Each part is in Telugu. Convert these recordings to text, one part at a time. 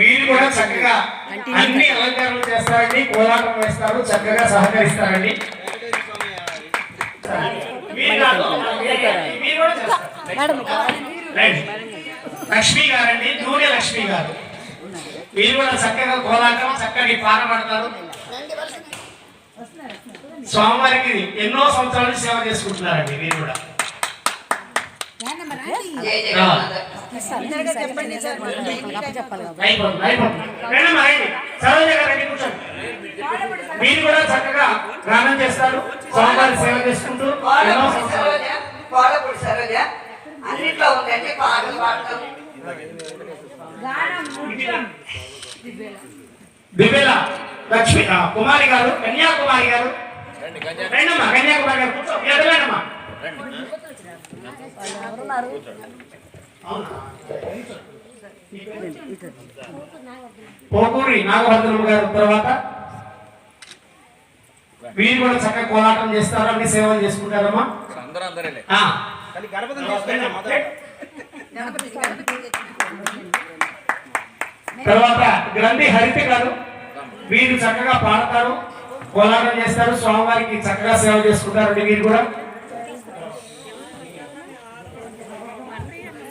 వీరు కూడా చక్కగా అన్ని అలంకరణలు చేస్తారండి కోలాటం వేస్తారు చక్కగా సహకరిస్తారండి. లక్ష్మి గారండి దూర్య లక్ష్మి గారు. వీరు కూడా చక్కగా కోలాటం చక్కని పాట పడతారు. స్వామివారికి ఎన్నో సంవత్సరాల నుంచి సేవ చేసుకుంటున్నారండి వీరు కూడా. మీరు కూడా చక్కగా గానం చేస్తారు స్వామివారి సేవ చేసుకుంటూ అన్నిట్లో ఉందండి పాటలు లక్ష్మి కుమారి గారు కన్యాకుమారి గారు రండమ్మా కన్యాకుమారి గారు కూర్చో. ఎదలేనమ్మా పోకూరి నాగభద్రమ్మ గారు తర్వాత వీరు కూడా చక్కగా కోలాటం చేస్తారు? అన్ని సేవలు చేసుకుంటారమ్మా. అందరూ. తర్వాత గ్రంథి హరిత గారు వీరు చక్కగా పాడతారు. కోలాటం చేస్తారు స్వామివారికి చక్కగా సేవ చేసుకుంటారండి మీరు కూడా.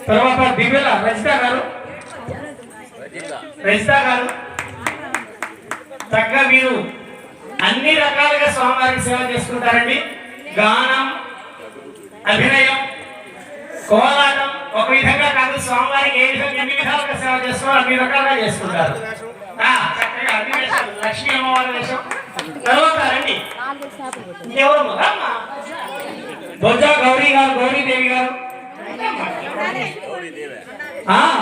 తర్వాత దివ్యల రజిత గారు. రజిత గారు. చక్కగా వీరు అన్ని రకాలుగా స్వామివారికి సేవ చేసుకుంటారండి. గానం అభినయం కోలాటం ఒక విధంగా కాదు స్వామివారికి ఏ విధంగా ఎన్ని విధాలుగా సేవ చేస్తారో అన్ని రకాలుగా చేసుకుంటారు. లక్ష్మీ అమ్మవారి వేషం. తర్వాత రండి. రామ్మా. బొజ్జా గౌరీ గారు గౌరీదేవి గారు.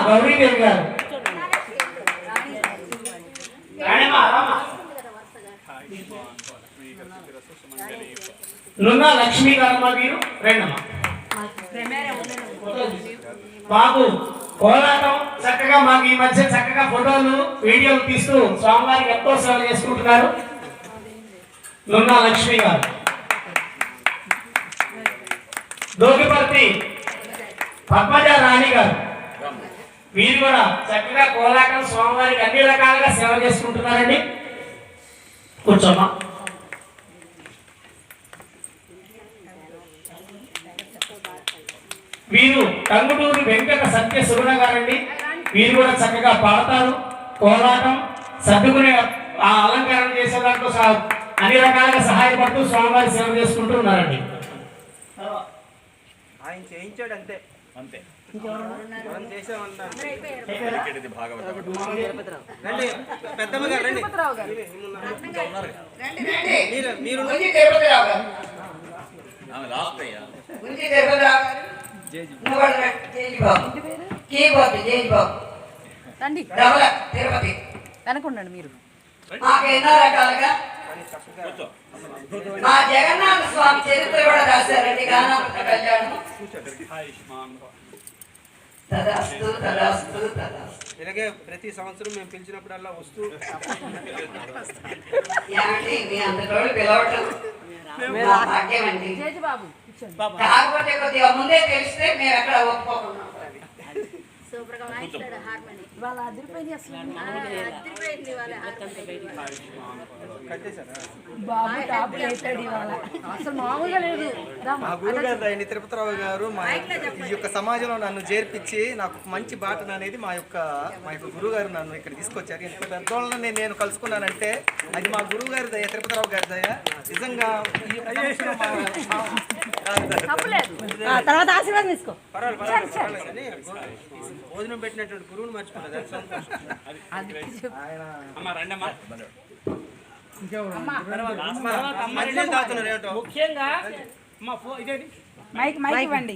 గౌరీదేవి గారు. నున్న లక్ష్మీ గారమ్మ వీరు? రెండమ్మ. బాబు. కోలాటం చక్కగా మాకు ఈ మధ్య చక్కగా ఫోటోలు వీడియోలు తీస్తూ స్వామివారికి ఎంతో సేవ చేసుకుంటున్నారు. నున్నా లక్ష్మి గారు. దోగిపర్తి పద్మజ రాణి గారు. వీరు కూడా చక్కగా కోలాటం స్వామివారికి అన్ని రకాలుగా సేవ చేసుకుంటున్నారండి. కూర్చోమ్మా. వీరు టంగుటూరు వెంకట సత్య సుగుణ గారండి. వీరు కూడా చక్కగా పాడతారు కోలాటం సర్దుకునే ఆ అలంకరణ చేసే దాంట్లో సహా- అన్ని రకాలుగా సహాయపడుతూ స్వామివారి సేవ చేసుకుంటూ ఉన్నారండి. ఆయన చేయించాడు అంతే. అంతే. మనం చేసామంటాం ఇది భాగవతం. రండి పెద్దమ్మ గారు రండి. మీరు మీరు లాస్ట్ అయ్యా. రండి. తిరుపతి. వెనకుండండి మీరు. మాకు ఎన్నో రకాలుగా కూర్చో మా జగన్నాథ స్వామి చరిత్ర కూడా రాశారండి గానామృత కళ్యాణం. తదాస్తు తదాస్తు తదాస్తు. ఇలాగే ప్రతి సంవత్సరం మేము పిలిచినప్పుడల్లా వస్తూ ఏమండి మీ అందరూ పిలవటం. మా కాకపోతే కొద్దిగా ముందే తెలిస్తే మేము ఎక్కడ ఒప్పుకోకుండా తిరుపతిరావు గారు మా ఈ యొక్క సమాజంలో నన్ను చేర్పించి నాకు మంచి బాటను అనేది మా యొక్క మా యొక్క గురువు గారు నన్ను ఇక్కడ తీసుకొచ్చారు ఇంత పెద్దోళ్ళని నేను- నేను కలుసుకున్నానంటే అది మా గురువు గారి దయ తిరుపతిరావు గారి దయ నిజంగా తర్వాత ఆశీర్వాదం తీసుకో. భోజనం పెట్టినటువంటి గురువుని మర్చిపోలేదు ముఖ్యంగా మైక్ మైక్ ఇవ్వండి?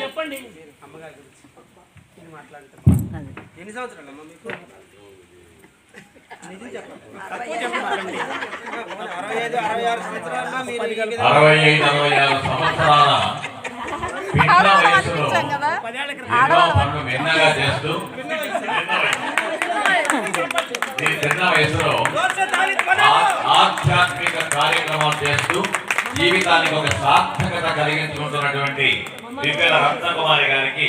చెప్పండి. అమ్మగారి గురించి. ఎన్ని సంవత్సరాలు అమ్మా మీకు నిజం చెప్పండి తక్కువ చెప్పండి అరవై ఐదు అరవై ఆరు సంవత్సరాల పిల్ల వయసులో ఎన్నో పనులు మిన్నగా చేస్తూ ఈ చిన్న వయసులో ఆధ్యాత్మిక కార్యక్రమాలు చేస్తూ జీవితానికి ఒక సార్థకత కలిగించుకుంటున్నటువంటి దిగ్గల రత్నకుమారి గారికి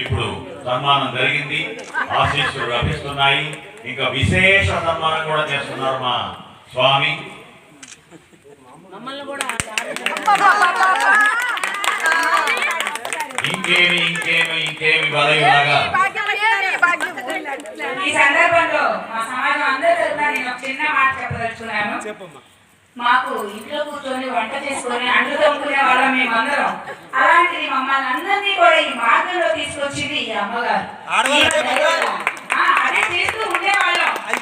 ఇప్పుడు సన్మానం జరిగింది. ఆశీస్సులు లభిస్తున్నాయి. ఇంకా విశేష సన్మానం కూడా చేస్తున్నారు మా స్వామి. ఇంకేమి ఇంకేమి ఇంకేమి బలయులాగా. ఈ సందర్భంలో మా సమాజం అందరి నేను ఒక చిన్న మాట చెప్పదలుచుకున్నాను. మాకు ఇంట్లో కూర్చొని వంట చేసుకొని అంట్లు తోముకునే వాళ్ళం మేమందరం. అలాంటిది మమ్మల్ని అందరినీ కూడా ఈ మార్గంలో తీసుకొచ్చింది ఈ అమ్మగారు. అదే చేస్తూ ఉండేవాళ్ళం. అది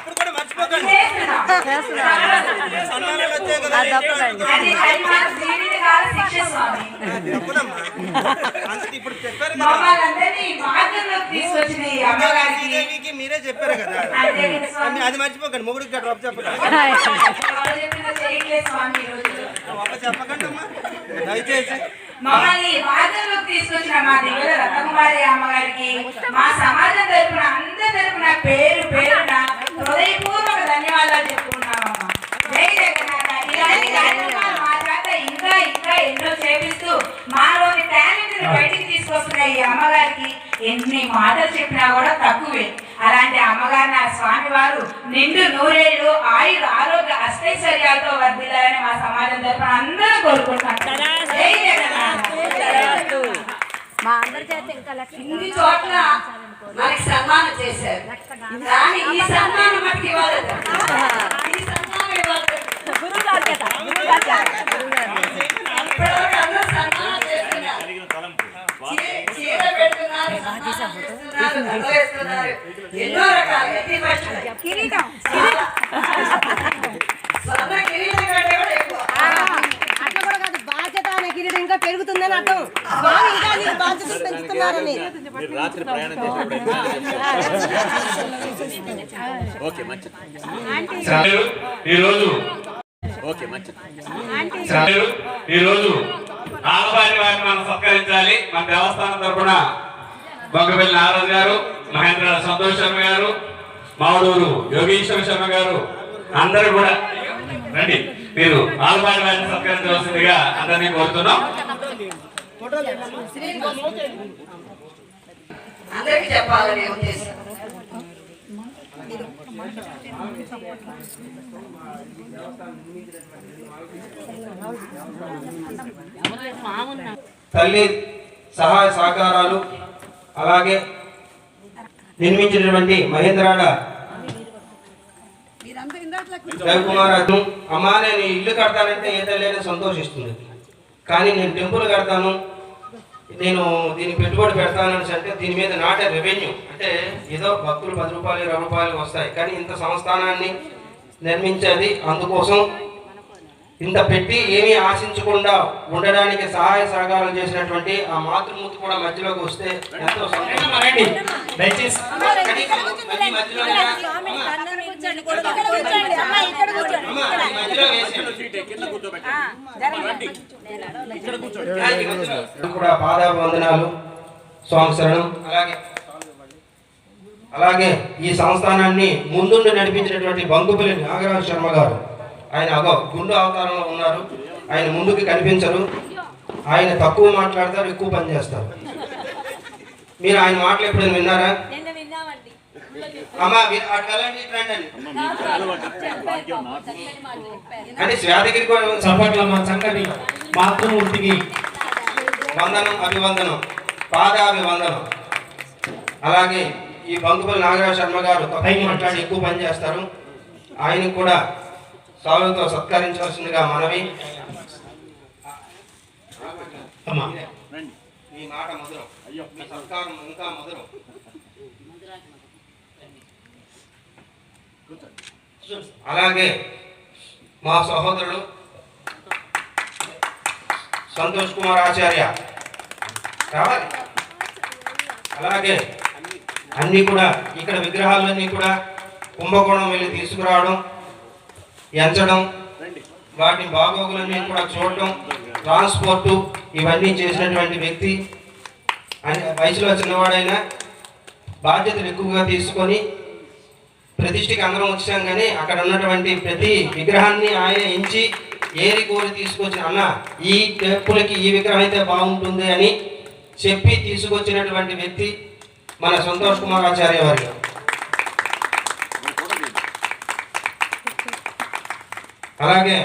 శిక్ష స్వామి. ఇప్పుడు చెప్పారు మమ్మల్ని మార్గంలోకి తీసుకొచ్చిన ఈ అమ్మగారికి శ్రీదేవికి మీరే చెప్పారు కదా. అది మర్చిపోకండి మొగుడికి డ్రాప్ చెప్పకండి. చేయట్లేదు స్వామి చెప్పకండి అమ్మా. దయచేసి. మమ్మల్ని మార్గంలోకి తీసుకొచ్చిన మా దిగుల రత్నకుమారి అమ్మగారికి మా సమాజం తరపున అందరి తరపున పేరు పేరున హృదయపూర్వక ధన్యవాదాలు చెప్పుకున్నామమ్మా జై జగన్నాథ. ఇలాంటి ఎన్నో చేపిస్తూ మాలోని టాలెంట్ బయటికి తీసుకొస్తున్న ఈ అమ్మగారికి ఎన్ని మాటలు చెప్పినా కూడా తక్కువే. అలాంటి అమ్మగారు నా స్వామి వారు నిండు నూరేళ్ళు ఆయుర ఆరోగ్య అష్టైశ్వర్యాలతో వర్ధిల్లాలని మా సమాజం తరపున అందరూ కోరుకుంటున్నాం. జై జగన్నాథ. మా అందరి చేత ఇంకా లక్ష ఇన్ని చోట్ల మనకి సన్మానం చేశారు. కానీ ఈ సన్మానం మనకి ఇవ్వాలి ఈ సన్మానం ఇవ్వాలి ఎన్నో రకాల కిరీటం అట్లా కూడా కాదు బాధ్యత అనే కిరీటం ఇంకా పెరుగుతుందని అర్థం స్వామి ఇంకా నీకు పెంచుతున్నారని మీరు రాత్రి ప్రయాణం ఓకే మంచిది ఈరోజు ఓకే మంచిది ఈరోజు నాగబారి వారిని మనం సత్కరించాలి. మన దేవస్థానం తరఫున బొగ్గపల్లి నారాజు గారు మహేంద్ర సంతోష్ శర్మ గారు మావడూరు యోగీశ్వర శర్మ గారు అందరూ కూడా రండి. మీరు నాగబారి వారిని సత్కరించవలసిందిగా అందరినీ కోరుతున్నాం. అందరికీ చెప్పాలని ఉద్దేశం. తల్లి సహాయ సహకారాలు అలాగే నిర్మించినటువంటి మహేంద్రాడ రవికుమార్ అతను అమ్మా నేను ఇల్లు కడతానంటే ఏ తల్లి సంతోషిస్తుంది. కానీ నేను టెంపుల్ కడతాను. నేను దీనికి పెట్టుబడి పెడతాను అనేసి అంటే దీని మీద నాటే రెవెన్యూ. అంటే ఏదో భక్తులు పది రూపాయలు ఇరవై రూపాయలు వస్తాయి. కానీ ఇంత సంస్థానాన్ని నిర్మించేది అందుకోసం ఇంత పెట్టి ఏమీ ఆశించకుండా ఉండడానికి సహాయ సహకారాలు చేసినటువంటి ఆ మాతృమూర్తి కూడా మధ్యలోకి వస్తే ఎంతో. కూడా పాదాభివందనాలు స్వామి శరణం. అలాగే. అలాగే ఈ సంస్థానాన్ని ముందుండి నడిపించినటువంటి బంకుపల్లి నాగరాజు శర్మ గారు. ఆయన అగో గుండు అవతారంలో ఉన్నారు. ఆయన ముందుకు కనిపించరు. ఆయన తక్కువ మాట్లాడతారు ఎక్కువ పని చేస్తారు. మీరు ఆయన మాటలు ఎప్పుడైనా విన్నారా? అమ్మా మీరు అటు వెళ్ళండి ఇటు రండి అని. అంటే శ్వేతగిరి కూడా చప్పట్ల మా చక్కటి మాతృమూర్తికి వందనం అభివందనం పాదాభివందనం. అలాగే ఈ బంకుపల్లి నాగరాజ శర్మ గారు తక్కువ మాట్లాడి ఎక్కువ పని చేస్తారు. ఆయన కూడా సాలుతో సత్కరించవలసిందిగా మనవి. అమ్మా. మీ మాట మధురం. మీ సత్కారం ఇంకా మధురం. అలాగే మా సహోదరుడు సంతోష్ కుమార్ ఆచార్య రావాలి. అలాగే అన్నీ కూడా ఇక్కడ విగ్రహాలన్నీ కూడా కుంభకోణం వెళ్ళి తీసుకురావడం. ఎంచడం వాటి బాగోగులన్నీ కూడా చూడటం ట్రాన్స్పోర్టు ఇవన్నీ చేసినటువంటి వ్యక్తి. ఆయన వయసులో చిన్నవాడైనా బాధ్యతలు ఎక్కువగా తీసుకొని ప్రతిష్ఠకి అందరం వచ్చాం కానీ అక్కడ ఉన్నటువంటి ప్రతి విగ్రహాన్ని ఆయన ఎంచి ఏరి కోరి తీసుకొచ్చిన అన్న ఈ టెంపుల్కి ఈ విగ్రహం అయితే బాగుంటుంది అని చెప్పి తీసుకొచ్చినటువంటి వ్యక్తి మన సంతోష్ కుమార్ ఆచార్య వారి. అలాగే